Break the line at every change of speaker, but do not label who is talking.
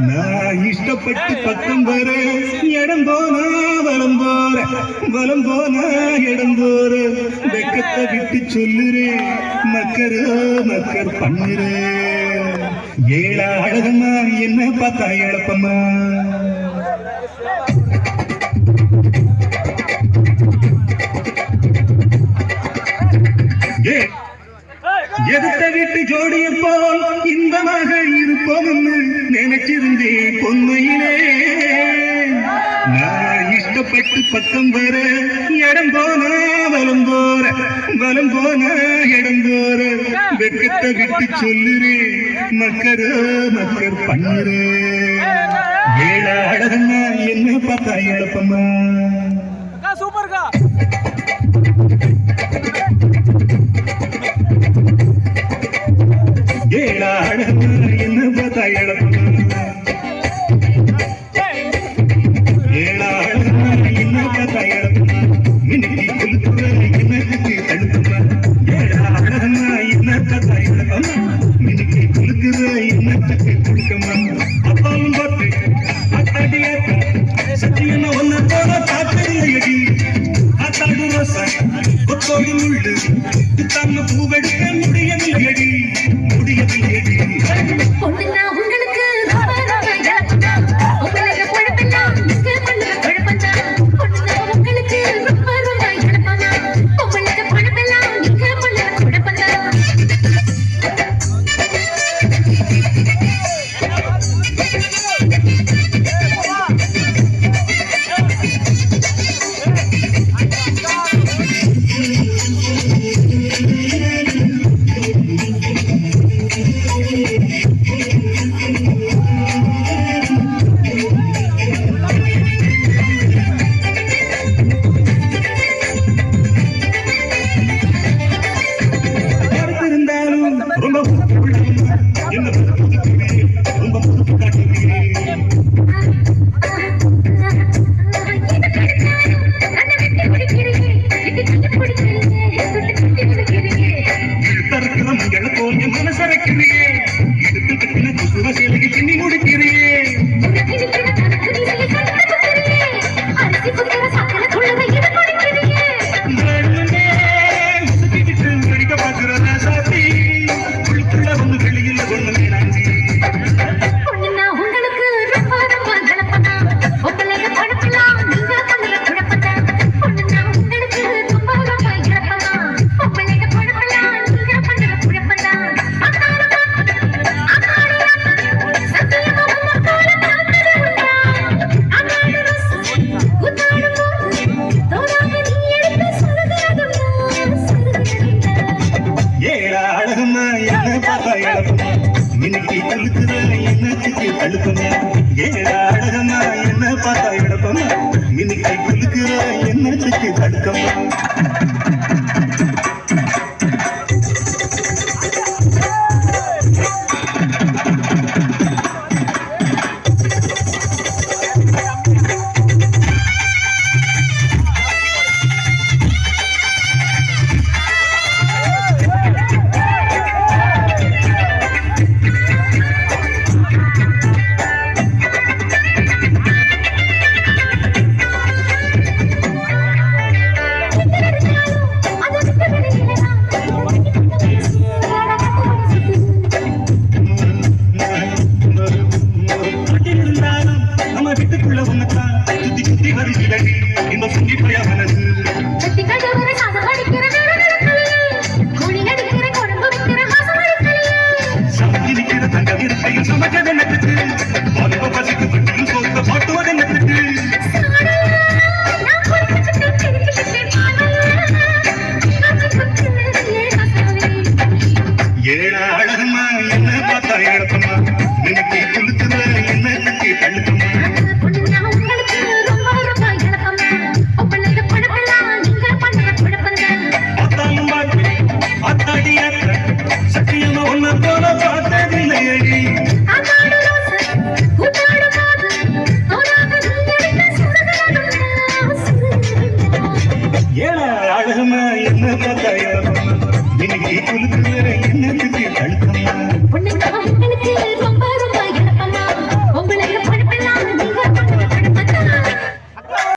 நான் இஷ்டப்பட்டு பக்கம் வர இடம் போனா வலம் போற வலம் போனா இடம் போற. வெக்கத்தை விட்டு சொல்லுறே மக்கரு மக்கர் பண்ணுறே. ஏழா அழகம்மா என்ன பார்த்தா இழப்பம்மா எதிர்த்த வீட்டு ஜோடிய போல் இன்பமாக இருப்போம்னு நினைச்சிருந்தேன் பொன்மையிலே நான் இஷ்டப்பட்டு பக்கம் வர இடம் போன வலம் போற வலம் போன இடம் போற. வெக்கத்தை விட்டு சொல்லுறே மக்கரு மக்கர் பண்ணுறே. ஏழ அழகம்மா என்ன பார்த்தா
சூப்பர்க்கா
ஏழ அழகம்மா பூவெடுக்க முடியவில்லையடி, முடியவில்லையடி. Thank you. இன்னைக்கு தடுக்குற என்னத்துக்கு தடுப்பமா ஏடா அழகமா என்ன பார்த்தா எடுப்பமா இன்னைக்கு தடுக்கமா ஏழாளம்மா என்ன பார்த்தா எடுத்தம்மா நினைக்கு குளுத்துதா என்ன நினைக்கு தள்ளுத்தம்மா? சத்தியமா ஒன்ன போல பார்த்ததில்லை அடி. ஏழா அழகுமா என்ன பார்த்தா இன்னைக்கு